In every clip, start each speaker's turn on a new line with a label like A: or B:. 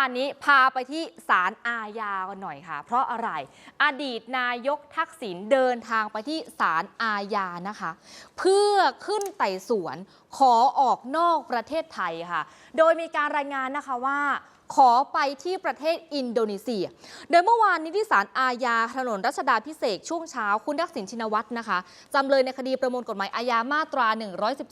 A: านนี้พาไปที่ศาลอาญากันหน่อยค่ะ เพราะอะไร อดีตนายกทักษิณเดินทางไปที่ศาลอาญานะคะ เพื่อขึ้นไต่สวนขอออกนอกประเทศไทยค่ะ โดยมีการรายงานนะคะว่าขอไปที่ประเทศอินโดนีเซีย โดยเมื่อวานนี้ที่ศาลอาญาถนนรัชดาพิเศษช่วงเช้าคุณทักษิณชินวัตรนะคะจำเลยในคดีประมวลกฎหมายอาญามาตรา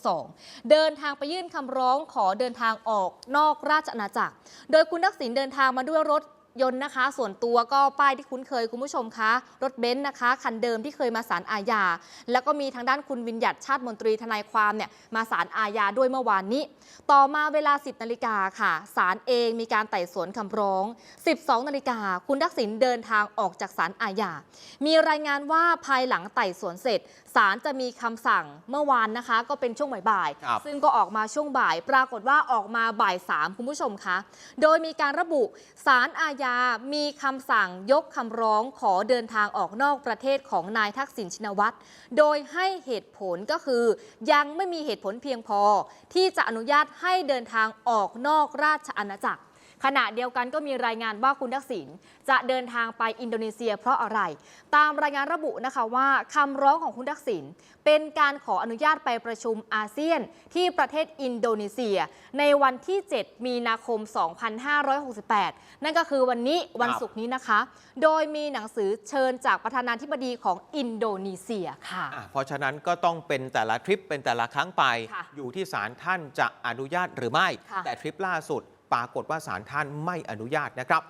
A: 112 เดินทางไปยื่นคำร้องขอเดินทางออกนอกราชอาณาจักร โดยคุณทักษิณเดินทางมาด้วยรถ ยนต์นะคะ ส่วนตัวก็ป้ายที่คุ้นเคยคุณผู้ชมคะรถเบนซ์นะคะ คันเดิมที่เคยมาศาลอาญาแล้วก็มีทางด้านคุณวิญญัติชาติมนตรีทนายความเนี่ยมาศาลอาญาด้วยเมื่อวานนี้ ต่อมาเวลา 10นาฬิกาค่ะศาลเองมีการไต่สวนคำร้อง 12นาฬิกาคุณทักษิณเดินทางออกจากศาลอาญา มีรายงานว่าภายหลังไต่สวนเสร็จศาลจะมีคำสั่งเมื่อวานนะคะ ก็เป็นช่วงบ่าย
B: ครับ
A: ๆซึ่งก็ออกมาช่วงบ่าย ปรากฏว่าออกมาบ่ายสามคุณผู้ชมคะโดยมีการระบุศาลอาญามีคำสั่งยกคำร้องขอเดินทางออกนอกประเทศของนายทักษิณชินวัตร โดยให้เหตุผลก็คือ ยังไม่มีเหตุผลเพียงพอ ที่จะอนุญาตให้เดินทางออกนอกราชอาณาจักร ขณะเดียวกันก็มีรายงานว่าคุณทักษิณจะเดินทางไปอินโดนีเซีย เพราะอะไร ตามรายงานระบุนะคะว่าคำร้องของคุณทักษิณเป็นการขออนุญาตไปประชุมอาเซียนที่ประเทศอินโดนีเซีย ในวันที่ 7 มีนาคม 2568 นั่นก็คือวันนี้วันศุกร์นี้นะคะ โดยมีหนังสือเชิญจากประธานาธิบดีของอินโดนีเซียค่ะ
B: อะเพราะฉะนั้นก็ต้องเป็นแต่ละทริปเป็นแต่ละครั้งไป
A: ค่ะ
B: อยู่ที่ศาลท่านจะอนุญาตหรือไม่
A: ค่ะ
B: แต่ทริปล่าสุด ปรากฏว่าศาลท่านไม่อนุญาตนะครับ